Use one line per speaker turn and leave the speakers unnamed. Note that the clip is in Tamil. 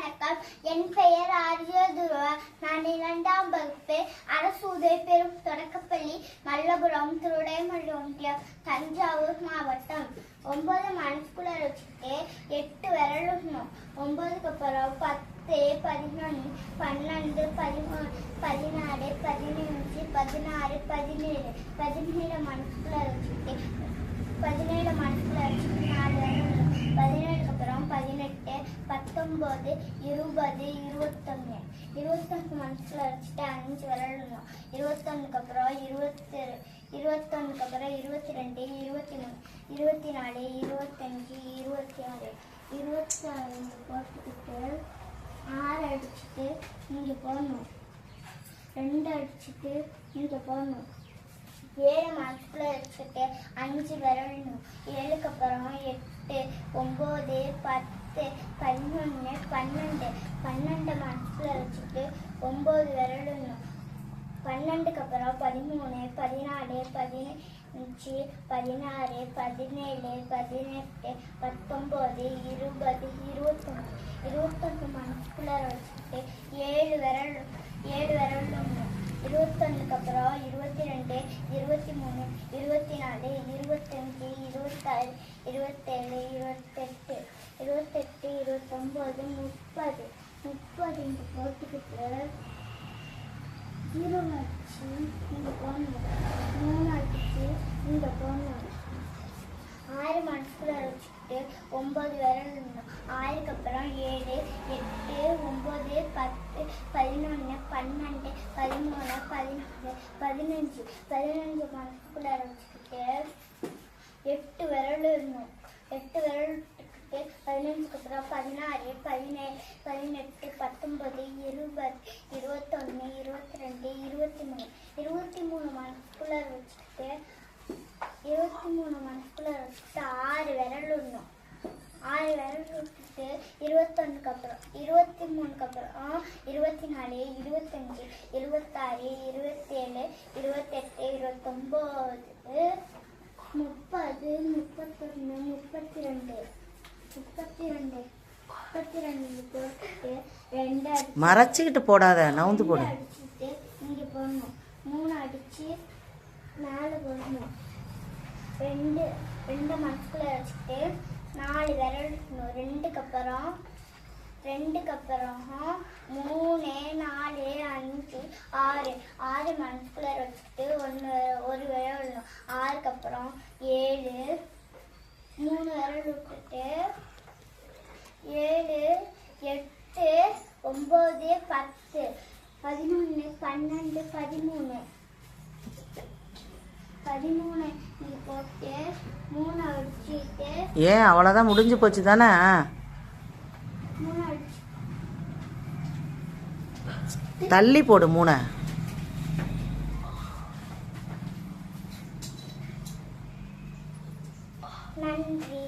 வணக்கம். என் பெயர் ஆரிய துருவா. நான் இரண்டாம் வகுப்பு அரசு உதவி பெறும் தொடக்கப்பள்ளி மல்லபுரம் திருடைமல்லி ஒன்றியம் தஞ்சாவூர் மாவட்டம். ஒன்பது மனசுக்குள்ள வச்சுட்டு எட்டு விரல் ஒன்பதுக்கு அப்புறம் பத்து பதினொன்று பன்னெண்டு பதிமூணு பதினாறு பதினஞ்சு பதினாறு பதினேழு பதினேழு மனசுக்குள்ள வச்சுட்டு பதினேழு மனசுக்குள்ள வச்சுட்டு நாலு விரல் விடணும் பதினேழுக்கு அப்புறம் பதினெட்டு பத்தொம்போது இருபது இருபத்தொன்று இருபத்தொன்று மனசில் வச்சுட்டு அஞ்சு விரலணும் இருபத்தொன்னுக்கு அப்புறம் இருபத்தி இருபத்தொன்னுக்கு அப்புறம் இருபத்தி ரெண்டு இருபத்தி மூணு இருபத்தி நாலு இருபத்தஞ்சு இருபத்தி ஆறு இருபத்தி ஐந்து போட்டுக்கிட்டு ஆறு அடிச்சுட்டு இங்கே போடணும். ரெண்டு அடிச்சுட்டு இங்கே போடணும். ஏழு மனசுக்குள்ள வச்சுட்டு அஞ்சு விரலணும் ஏழுக்கு அப்புறம் எட்டு ஒம்பது பத்து பதினொன்று பன்னெண்டு. பன்னெண்டு மனசுக்குள்ள வச்சுட்டு ஒம்பது விரலணும் பன்னெண்டுக்கு அப்புறம் பதிமூணு பதினாலு பதினஞ்சு பதினாறு பதினேழு பதினெட்டு பத்தொம்போது இருபது இருபத்தொன்று இருபத்தொன்று மனசுக்குள்ள வச்சுட்டு ஏழு விரல் ஏழு விரல் இருபத்தொன்னுக்கு அப்புறம் இருபத்தி மூணு இருபத்தி நாலு இருபத்தஞ்சு இருபத்தாறு இருபத்தேழு இருபத்தெட்டு இருபத்தெட்டு இருபத்தொம்போது முப்பது. முப்பது இந்த போட்டுக்கிட்டு ஜீரோ ஆச்சு இந்த போடணும் மூணு ஆச்சு இந்த போடணும் ஆறு மனசுக்குள்ள வச்சுக்கிட்டு ஒம்பது விரல் இருந்தோம் ஆறுக்கு அப்புறம் ஏழு எட்டு ஒம்பது பத்து பதினொன்று பன்னெண்டு பதிமூணு பதினொன்று பதினஞ்சு பதினஞ்சு மனசுக்குள்ள வச்சுக்கிட்டு எட்டு விரல் இருந்தோம். எட்டு விரல் விட்டுக்கிட்டு பதினஞ்சுக்கு அப்புறம் பதினாறு பதினேழு பதினெட்டு பத்தொம்பது இருபது இருபத்தொன்று இருபத்தி ரெண்டு இருபத்தி மூணு இருபத்தி மூணு மனசுக்குள்ள வச்சுக்கிட்டு இருபத்தி மூணு மனசுக்குள்ள வச்சுட்டு ஆறு விரல் இருந்தோம். ஆறு விரல் விட்டுட்டு இருபத்தொன்னுக்கு அப்புறம் இருபத்தி மூணுக்கு அப்புறம் இருபத்தி நாலு இருபத்தஞ்சு இருபத்தாறு இருபத்தேழு இருபத்தெட்டு இருபத்தொம்போது முப்பது முப்பத்தொன்று முப்பத்தி ரெண்டு முப்பத்தி ரெண்டு முப்பத்தி ரெண்டு போட்டுட்டு ரெண்டு
மறைச்சிக்கிட்டு போடாத நவுந்து போடு.
அடிச்சுட்டு இங்கே போடணும். மூணு அடிச்சு நாலு போடணும். ரெண்டு ரெண்டு மனசுக்குள்ள வச்சுட்டு நாலு விரல் இருக்கணும் ரெண்டுக்கு அப்புறம் ரெண்டுக்கு அப்புறம் மூணு நாலு அஞ்சு ஆறு. ஆறு மனசுக்குள்ள வச்சுட்டு ஒன்று ஒரு விரல் விடணும். ஆறுக்கு அப்புறம் ஏழு. மூணு விரல் விட்டுட்டு ஏழு எட்டு ஒம்பது பத்து. பதினொன்று பன்னெண்டு பதிமூணு பதிமூணு இது போட்டு மூணு அடிச்சுட்டு
ஏன் அவ்வளோதான் முடிஞ்சு போச்சு தானே? தள்ளி போடு மூணை.
நன்றி.